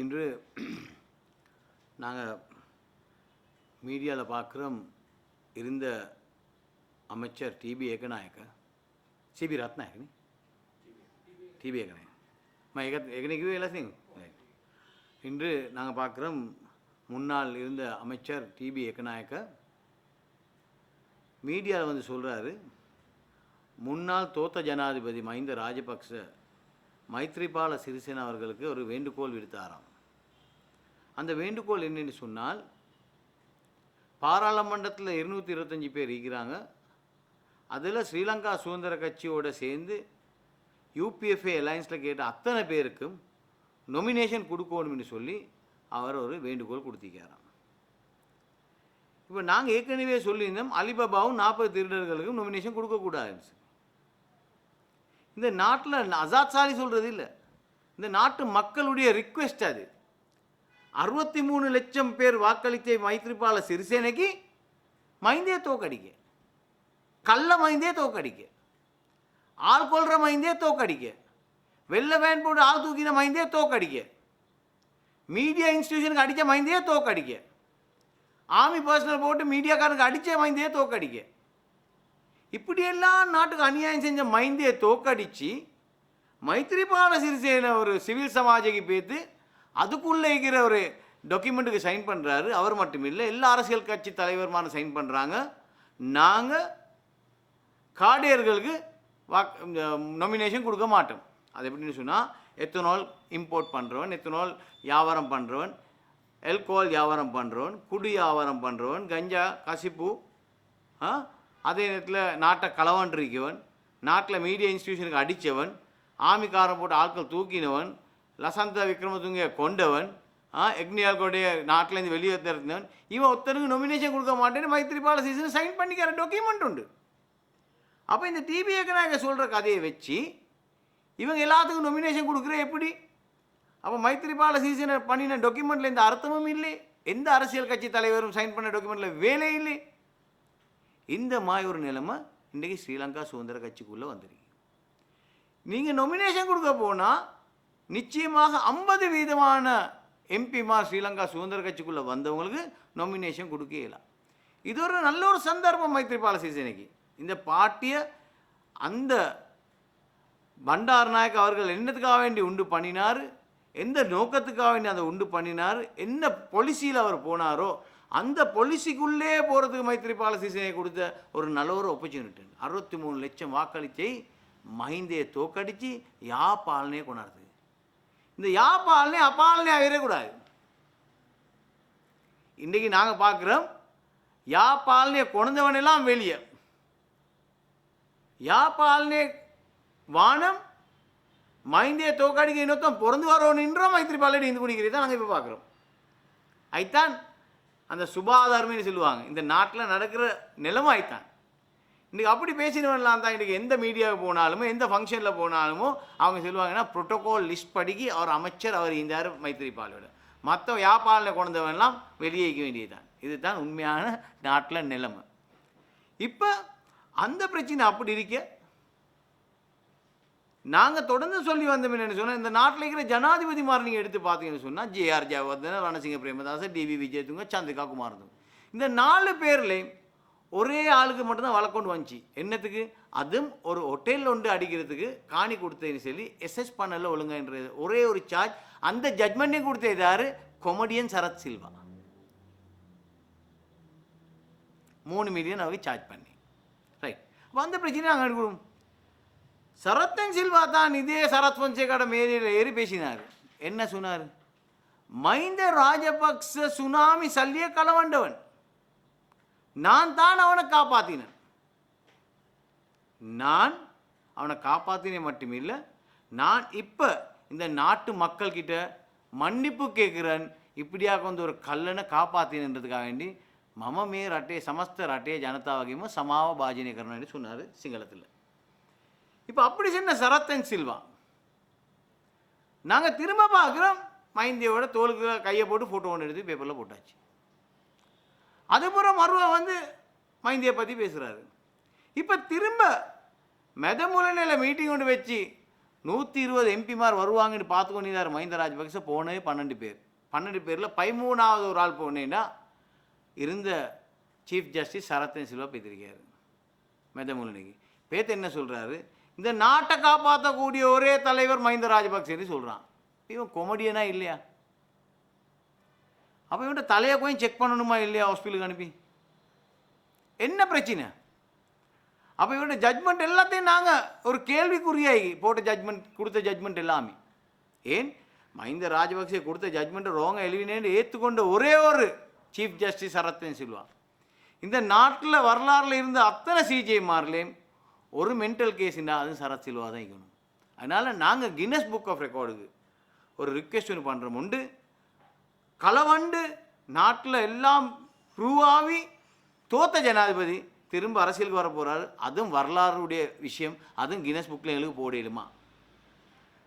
இன்று நாங்கள் மீடியாவில் பார்க்குறோம் இருந்த அமைச்சர் டிபி ஏகநாயக்க. சிபி ரத்நாயக்கனி டிபி ஏகநாயக் மா ஏக ஏகனைக்கு எல்லாத்தையும் இன்று நாங்கள் பார்க்குறோம் முன்னாள் இருந்த அமைச்சர் டிபி ஏகநாயக்க. மீடியாவில் வந்து சொல்கிறாரு முன்னாள் தோத்த ஜனாதிபதி மஹிந்த ராஜபக்ச மைத்ரிபால சிறிசேனா அவர்களுக்கு ஒரு வேண்டுகோள் விடுத்தாராம். அந்த வேண்டுகோள் என்னென்னு சொன்னால் பாராளுமன்றத்தில் இருநூற்றி இருபத்தஞ்சி பேர் இருக்கிறாங்க. அதில் ஸ்ரீலங்கா சுதந்திர கட்சியோடு சேர்ந்து யூபிஎஃப்ஏ அலையன்ஸில் கேட்ட அத்தனை பேருக்கும் நொமினேஷன் கொடுக்கணும்னு சொல்லி அவர் ஒரு வேண்டுகோள் கொடுத்திருக்காராம் இப்போ நாங்கள் ஏற்கனவே சொல்லியிருந்தோம் அலிபாபாவும் நாற்பது திருடர்களுக்கும் நொமினேஷன் கொடுக்கக்கூடாது இந்த நாட்டில் அசாத் சாலி சொல்கிறது இல்லை. இந்த நாட்டு மக்களுடைய ரிக்வெஸ்ட் அது. அறுபத்தி மூணு லட்சம் பேர் வாக்களித்த மைத்ரிபால சிறிசேனைக்கு மைந்தே தோக்கடிக்க. கள்ள மைந்தே தோக்கடிக்க. ஆள் கொள்கிற மைந்தே தோக்கடிக்க. வெள்ளை வேன் போட்டு ஆள் தூக்கின மைந்தே தோக்கடிக்க. மீடியா இன்ஸ்டியூஷனுக்கு அடித்த மைந்தே தோக்கடிக்க. ஆர்மி பர்சனல் போட்டு மீடியாக்காரனுக்கு அடித்த மைந்தே தோக்கடிக்க. இப்படியெல்லாம் நாட்டுக்கு அநியாயம் செஞ்ச மைந்தியை தோக்கடிச்சு மைத்திரிபால சிறிசேன ஒரு சிவில் சமாஜைக்கு பேத்து அதுக்குள்ளே இருக்கிற ஒரு டாக்குமெண்ட்டுக்கு சைன் பண்ணுறாரு அவர் மட்டும் இல்லை எல்லா அரசியல் கட்சி தலைவருமான சைன் பண்ணுறாங்க நாங்கள் கார்டியர்களுக்கு வாக் நொமினேஷன் கொடுக்க மாட்டோம். அது எப்படின்னு சொன்னால் எத்தனால் இம்போர்ட் பண்ணுறவன் எத்தனால் வியாபாரம் பண்ணுறவன் எல்கோஹால் வியாபாரம் பண்ணுறவன் குடி வியாபாரம் பண்ணுறவன் கஞ்சா கசிப்பு ஆ அதே நேரத்தில் நாட்டை களவாண்டிருக்கவன் நாட்டில் மீடியா இன்ஸ்டியூஷனுக்கு அடித்தவன் ஆமிக்காரன் போட்டு ஆட்கள் தூக்கினவன் லசந்த விக்ரமதுங்க கொண்டவன் ஆ எக்னியால்கோடைய நாட்டிலேருந்து வெளியே திறந்தவன் இவன் ஒருத்தனுக்கு நொமினேஷன் கொடுக்க மாட்டேன்னு மைத்திரிபால சீசன் சைன் பண்ணிக்கிற டாக்குமெண்ட் உண்டு. அப்போ இந்த டிபிஏக்கு நாங்கள் சொல்கிற கதையை வச்சு இவங்க எல்லாத்துக்கும் நொமினேஷன் கொடுக்குற எப்படி? அப்போ மைத்திரிபால சீசனை பண்ணின டாக்குமெண்ட்டில் எந்த அர்த்தமும் இல்லை. எந்த அரசியல் கட்சி தலைவரும் சைன் பண்ண டாக்குமெண்ட்டில் வேலை இல்லை. இந்த மாதிரி ஒரு நிலைமை இன்றைக்கி ஸ்ரீலங்கா சுதந்திர கட்சிக்குள்ளே வந்திருக்கு. நீங்கள் நொமினேஷன் கொடுக்க போனால் நிச்சயமாக ஐம்பது வீதமான எம்பிமா ஸ்ரீலங்கா சுதந்திர கட்சிக்குள்ளே வந்தவங்களுக்கு நொமினேஷன் கொடுக்க இயலாம் இது ஒரு நல்ல ஒரு சந்தர்ப்பம் மைத்ரிபால சிறிசேனைக்கு. இந்த பாட்டியை அந்த பண்டார் நாயக் அவர்கள் என்னத்துக்காக வேண்டி உண்டு பண்ணினார்? எந்த நோக்கத்துக்காக வேண்டி அதை உண்டு பண்ணினார்? என்ன பொலிசியில் அவர் போனாரோ? அந்த பொலிசிக்குள்ளே போகிறதுக்கு மைத்திரிபால சிசேனை கொடுத்த ஒரு நல்ல ஒரு ஆப்பர்ச்சுனிட்டி அறுபத்தி மூணு லட்சம் வாக்களிச்சை மஹிந்தையை தோக்கடித்து யாப்பாலனே கொண்டாடுது. இந்த யாப்பாலனே அப்பாலனே ஆகிடக்கூடாது இன்றைக்கி நாங்கள் பார்க்குறோம் யாப்பாலனே கொண்டவனெல்லாம் வெளியே. யாப்பாலனே வானம் மைந்தே தோக்கடிக்க இன்னொத்தம் பிறந்து வரோன்னுன்றோம் மைத்திரிபாலடி இந்து குடிக்கிறதை நாங்கள் இப்போ பார்க்குறோம். ஐத்தான் அந்த சுபாதாரமே சொல்லுவாங்க. இந்த நாட்டில் நடக்கிற நிலைமை இன்றைக்கி அப்படி பேசினவன்லாம் தான் இன்றைக்கி எந்த மீடியாவுக்கு போனாலுமோ எந்த ஃபங்க்ஷனில் போனாலுமோ அவங்க சொல்லுவாங்கன்னா ப்ரோட்டோகால் லிஸ்ட் படிக்கி அவர் அமைச்சர் அவர் இந்த மைத்திரிபாலோட மற்ற வியாபாரனை கொண்டவன்லாம் வெளியே வைக்க வேண்டியதுதான். இதுதான் உண்மையான நாட்டில் நிலைமை. இப்போ அந்த பிரச்சனை அப்படி இருக்க நாங்கள் தொடர்ந்து சொல்லி வந்தோம் என்னன்னு சொன்னால் இந்த நாட்டில் இருக்கிற ஜனாதிபதிமார் நீங்கள் எடுத்து பார்த்தீங்கன்னு சொன்னால் ஜேஆர் ஜெயவர்தன ரணசிங்க பிரேமதாசன் டிவி விஜயதுங்க சந்திரிகா குமாரதுங்க. இந்த நாலு பேர்லேயும் ஒரே ஆளுக்கு மட்டும்தான் வழக்கொண்டு வந்துச்சு. என்னத்துக்கு? அதுவும் ஒரு ஹோட்டலில் ஒன்று அடிக்கிறதுக்கு காணி கொடுத்தேன்னு சொல்லி எஸ்எஸ் பண்ணல ஒழுங்குன்றது ஒரே ஒரு சார்ஜ் அந்த ஜட்மெண்ட்டையும் கொடுத்தது யாரு? கொமடியன் சரத் சில்வா. மூணு மில்லியன் அவங்க சார்ஜ் பண்ணி. ரைட் அப்போ அந்த பிரச்சனையும் நாங்கள் எடுக்கணும். சரத்தன் சில்வா தான் இதே சரத் பொன்சேகாட மேரியில் ஏறி பேசினார். என்ன சொன்னார்? மைந்த ராஜபக்ச சுனாமி சல்லிய களவண்டவன் நான் தான் அவனை காப்பாத்தினேன். நான் அவனை காப்பாற்றினேன் மட்டுமில்லை நான் இப்போ இந்த நாட்டு மக்கள்கிட்ட மன்னிப்பு கேட்குறேன் இப்படியாக வந்து ஒரு கல்லனை காப்பாத்தினன்றதுக்காக வேண்டி மம மே ரட்டே சமஸ்த ரட்டே ஜனதாவகியமும் சமாவ பாஜினேகரன் சொன்னார் சிங்களத்தில். இப்போ அப்படி சொன்ன சரத்தன் சில்வா. நாங்கள் திரும்ப பார்க்குறோம் மைந்தியோட தோலுக்கு கையை போட்டு ஃபோட்டோ ஒன்று எடுத்து பேப்பரில் போட்டாச்சு. அதுபுறம் மருவ வந்து மைந்தியை பற்றி பேசுகிறாரு இப்போ திரும்ப மெதமுலனில் மீட்டிங் கொண்டு வச்சு நூற்றி இருபது எம்பிமார் வருவாங்கன்னு பார்த்து கொண்டிருந்தார் மஹிந்த ராஜபக்ச போனே பன்னெண்டு பேர். பன்னெண்டு பேரில் பதிமூணாவது ஒரு ஆள் போனேன்னா இருந்த சீஃப் ஜஸ்டிஸ் சரத்தன் சில்வா பேத்திருக்காரு மெதமுலனிக்கு பேத்து என்ன சொல்கிறாரு இந்த நாட்டை காப்பாற்றக்கூடிய ஒரே தலைவர் மஹிந்த ராஜபக்சேன்னு சொல்கிறான் இவன் கொமடியனா இல்லையா? அப்போ இவன்ட்ட தலையை கொஞ்சம் செக் பண்ணணுமா இல்லையா ஹாஸ்பிட்டலுக்கு அனுப்பி? என்ன பிரச்சனை? அப்போ இவருடைய ஜட்மெண்ட் எல்லாத்தையும் நாங்கள் ஒரு கேள்விக்குறியாகி போட்ட ஜட்மெண்ட் கொடுத்த ஜட்மெண்ட் எல்லாமே. ஏன்? மஹிந்த ராஜபக்சே கொடுத்த ஜட்மெண்ட்டை ரோங்க எழுவினேன்னு ஏற்றுக்கொண்ட ஒரே ஒரு சீஃப் ஜஸ்டிஸ் சரத்வன் சில்வா இந்த நாட்டில் வரலாறுல இருந்த அத்தனை சிஜிஐமார்லேயும் ஒரு மென்டல் கேஸ்னா அதுவும் சரத் சில்வா தான் இருக்கணும் அதனால் நாங்கள் கின்னஸ் புக் ஆஃப் ரெக்கார்டுக்கு ஒரு ரிக்வெஸ்ட் ஒன்று பண்ணுறோம் உண்டு களவண்டு நாட்டில் எல்லாம் ப்ரூவாகி தோத்த ஜனாதிபதி திரும்ப அரசியலுக்கு வர போகிறாரு அதுவும் வரலாறுடைய விஷயம். அதுவும் கின்னஸ் புக்கில் எங்களுக்கு போடிடுமா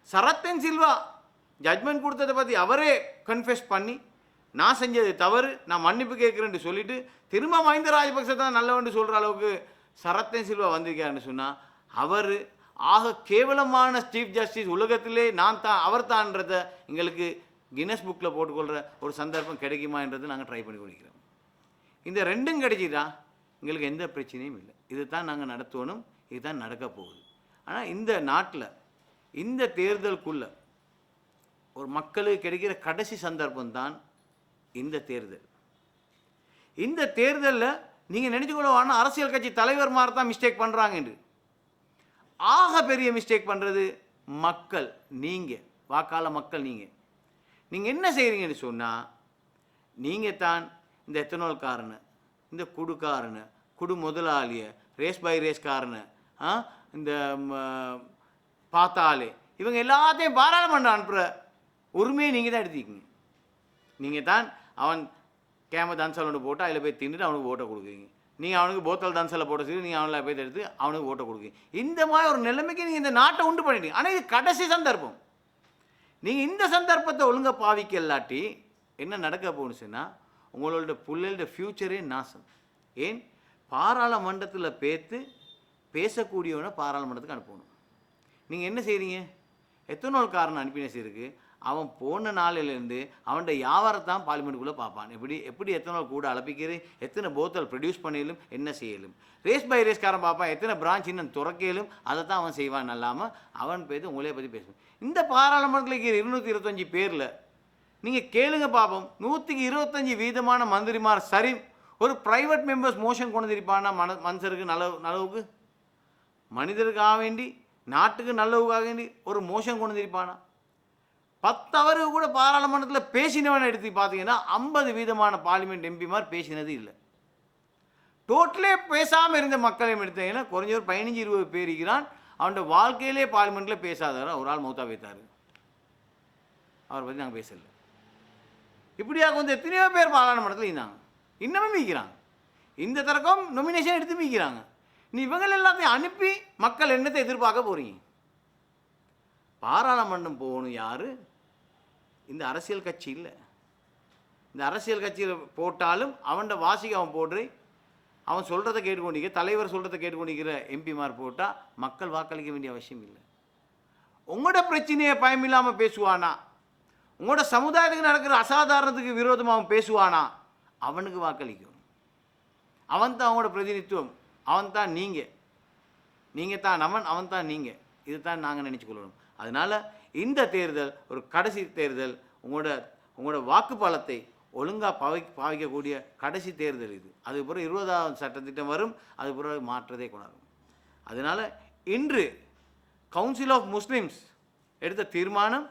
சரத்தன் சில்வா ஜட்மெண்ட் கொடுத்ததை பற்றி அவரே கன்ஃபெஸ் பண்ணி நான் செஞ்சது தவறு நான் மன்னிப்பு கேட்குறேன்னு சொல்லிட்டு திரும்ப மஹிந்த ராஜபக்ச தான் நல்லவன்னு சொல்கிற அளவுக்கு சரத்தன் சில்வா வந்திருக்காருன்னு சொன்னால் அவர் ஆக கேவலமான சீஃப் ஜஸ்டிஸ் உலகத்திலே நான் தான் அவர் தான்றதை எங்களுக்கு கின்னஸ் புக்கில் போட்டுக்கொள்கிற ஒரு சந்தர்ப்பம் கிடைக்குமான்றதை நாங்கள் ட்ரை பண்ணி கொடுக்கிறோம் இந்த ரெண்டும் கிடைச்சிட்டா எங்களுக்கு எந்த பிரச்சனையும் இல்லை. இது தான் நாங்கள் நடத்தணும் இதுதான் நடக்க போகுது. ஆனால் இந்த நாட்டில் இந்த தேர்தலுக்குள்ள ஒரு மக்களுக்கு கிடைக்கிற கடைசி சந்தர்ப்பம் தான் இந்த தேர்தல். இந்த தேர்தலில் நீங்கள் நினச்சிக்கொள்ள வேணாம் அரசியல் கட்சி தலைவர் மாதிரி தான் மிஸ்டேக் பண்ணுறாங்க என்று ஆக பெரிய மிஸ்டேக் பண்ணுறது மக்கள் நீங்கள் வாக்காள மக்கள் நீங்கள் நீங்கள் என்ன செய்கிறீங்கன்னு சொன்னால் நீங்கள் தான் இந்த எத்தனோல்காரனு இந்த குடுக்காரனு குடு முதலாளிய ரேஸ் பை ரேஸ்காரனு ஆ இந்த பார்த்தாலே. பாத்தாளே இவங்க எல்லாத்தையும் பாராளுமன்றம் அனுப்புகிற உரிமையை நீங்கள் தான் எடுத்துக்கிங்க. நீங்கள் தான் அவன் கேம தன்சல் ஒன்று போட்டு அதில் போய் தின்னுட்டு அவனுக்கு ஓட்டை கொடுக்குறீங்க. நீங்கள் அவனுக்கு போத்தல் தன்சலை போட்ட சொல்லி நீங்கள் அவனில் போய் எடுத்து அவனுக்கு ஓட்டை கொடுக்குறீங்க. இந்த மாதிரி ஒரு நிலைமைக்கு நீங்கள் இந்த நாட்டை உண்டு பண்ணிட்டீங்க. ஆனால் இது கடைசி சந்தர்ப்பம். நீங்கள் இந்த சந்தர்ப்பத்தை ஒழுங்காக பாவிக்க இல்லாட்டி என்ன நடக்க போகணும் உங்களோட பிள்ளைகளோட ஃப்யூச்சரே நாசம். ஏன்? பாராளுமன்றத்தில் பேத்து பேசக்கூடியவனை பாராளுமன்றத்துக்கு அனுப்பணும். நீங்கள் என்ன செய்கிறீங்க எத்தனை நாள் காரணம் அனுப்பினஸ் இருக்கு அவன் போன நாளிலேருந்து அவன்கிட்ட வியாபாரத்தான் பார்லிமெண்ட்டுக்குள்ளே பார்ப்பான். எப்படி எப்படி எத்தனை நாள் கூட அளப்பிக்கிறது எத்தனை போத்தல் ப்ரொடியூஸ் பண்ணியலும் என்ன செய்யலும். ரேஸ் பை ரேஸ்காரன் பார்ப்பான் எத்தனை பிரான்ச் இன்னும் துறக்கையிலும் அதை தான் அவன் செய்வான். அல்லாமல் அவன் பேசி உங்களே பற்றி பேசுவான். இந்த பாராளுமன்றத்தில் இருக்கிற இருநூற்றி இருபத்தஞ்சி பேரில் நீங்கள் கேளுங்க பார்ப்போம் நூற்றுக்கு இருபத்தஞ்சி வீதமான மந்திரிமார் சரி ஒரு ப்ரைவேட் மெம்பர்ஸ் மோஷன் கொண்டு இருப்பானா மன மனுஷருக்கு நல்ல நலவுக்கு மனிதருக்காக வேண்டி நாட்டுக்கு நல்லவுக்காக வேண்டி ஒரு மோஷன் கொண்டு இருப்பானா பத்து அவருக்கு கூட பாராளுமன்றத்தில் பேசினவன் எடுத்து பார்த்தீங்கன்னா ஐம்பது வீதமான பார்லிமெண்ட் எம்பிமார் பேசினது இல்லை. டோட்டலே பேசாமல் இருந்த மக்களையும் எடுத்தீங்கன்னா குறைஞ்ச ஒரு பதினஞ்சு இருபது பேர் இருக்கிறான். அவனோட வாழ்க்கையிலே பார்லிமெண்ட்டில் பேசாதவர் ஒரு ஆள் மௌத்தா வைத்தார். அவரை பற்றி நாங்கள் பேசல. இப்படியாக வந்து எத்தனையோ பேர் பாராளுமன்றத்தில் இருந்தாங்க. இன்னமும் மீக்கிறாங்க இந்த தரக்கம் நொமினேஷன் எடுத்து மீக்கிறாங்க நீ இவங்கள் எல்லாத்தையும் அனுப்பி மக்கள் என்னத்தை எதிர்பார்க்க போகிறீங்க பாராளுமன்றம் போகணும் யார்? இந்த அரசியல் கட்சி இல்லை. இந்த அரசியல் கட்சியில் போட்டாலும் அவன்கிட்ட வாசிக்கு அவன் போடுற. அவன் சொல்கிறத கேட்டுக்கொண்டிருக்க தலைவர் சொல்கிறத கேட்டுக்கொண்டிருக்கிற எம்பிமார் போட்டால் மக்கள் வாக்களிக்க வேண்டிய அவசியம் இல்லை. உங்களோட பிரச்சனையை பயமில்லாமல் பேசுவானா? உங்களோட சமுதாயத்துக்கு நடக்கிற அசாதாரணத்துக்கு விரோதமாக அவன் பேசுவானா? அவனுக்கு வாக்களிக்கும். அவன் தான் அவங்களோட பிரதிநிதித்துவம். அவன் தான் நீங்கள் நீங்கள் தான் அவன் அவன் தான் நீங்கள் இது தான் நாங்கள் நினச்சிக்கொள்ளணும். அதனால் இந்த தேர்தல் ஒரு கடைசி தேர்தல் உங்களோட உங்களோட வாக்கு ஒழுங்காக பாவி பாவிக்கக்கூடிய கடைசி தேர்தல் இது. அதுக்கப்புறம் பிறகு இருபதாவது சட்டத்திட்டம் வரும் அது பிறகு மாற்றதே கொண்டாடும். அதனால் இன்று கவுன்சில் ஆஃப் முஸ்லீம்ஸ் எடுத்த தீர்மானம்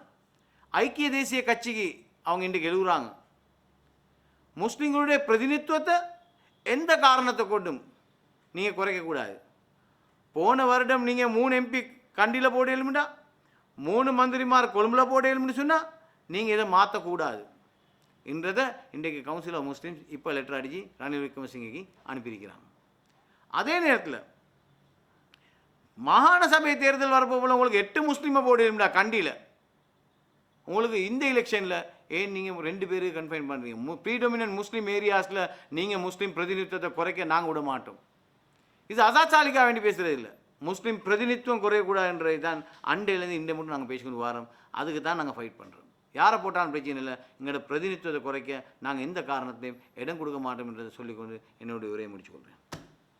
ஐக்கிய தேசிய கட்சிக்கு அவங்க இன்றைக்கு எழுதுறாங்க முஸ்லீம்களுடைய பிரதிநிதித்துவத்தை எந்த காரணத்தை கொண்டும் நீங்கள் குறைக்கக்கூடாது. போன வருடம் நீங்கள் மூணு எம்பி கண்டியில் போட எழுமிட்டா மூணு மந்திரிமார் கொழும்புல போட சொன்னால் நீங்கள் இதை மாற்றக்கூடாது என்றதை இன்றைக்கு கவுன்சில் ஆஃப் முஸ்லீம்ஸ் இப்போ லெட்டர் அடித்து ரணில் விக்ரமசிங்கைக்கு அனுப்பியிருக்கிறாங்க. அதே நேரத்தில் மாகாண சபை தேர்தல் வரப்போல உங்களுக்கு எட்டு முஸ்லீமை போட கண்டியில். உங்களுக்கு இந்த எலெக்ஷனில் ஏன் நீங்கள் ரெண்டு பேருக்கு கன்ஃபைன் பண்ணுறீங்க மு ப்ரீடொமினன்ட் முஸ்லீம் ஏரியாஸில் நீங்கள் முஸ்லீம் பிரதிநிதித்துவத்தை குறைக்க நாங்கள் விட மாட்டோம். இது அசாச்சாலிக்காக வேண்டி பேசுகிறது இல்லை. முஸ்லீம் பிரதிநிதித்துவம் குறையக்கூடாதுன்றது தான் அண்டையிலேருந்து இந்த மட்டும் நாங்கள் பேசிக்கொண்டு வரோம். அதுக்கு தான் நாங்கள் ஃபைட் பண்ணுறோம் யாரை போட்டாலும் பிரச்சனை இல்லை. எங்களோட பிரதிநிதித்துவத்தை குறைக்க நாங்கள் எந்த காரணத்தையும் இடம் கொடுக்க மாட்டோம் என்றதை சொல்லிக்கொண்டு என்னுடைய உரையை முடிச்சுக்கொள்கிறேன்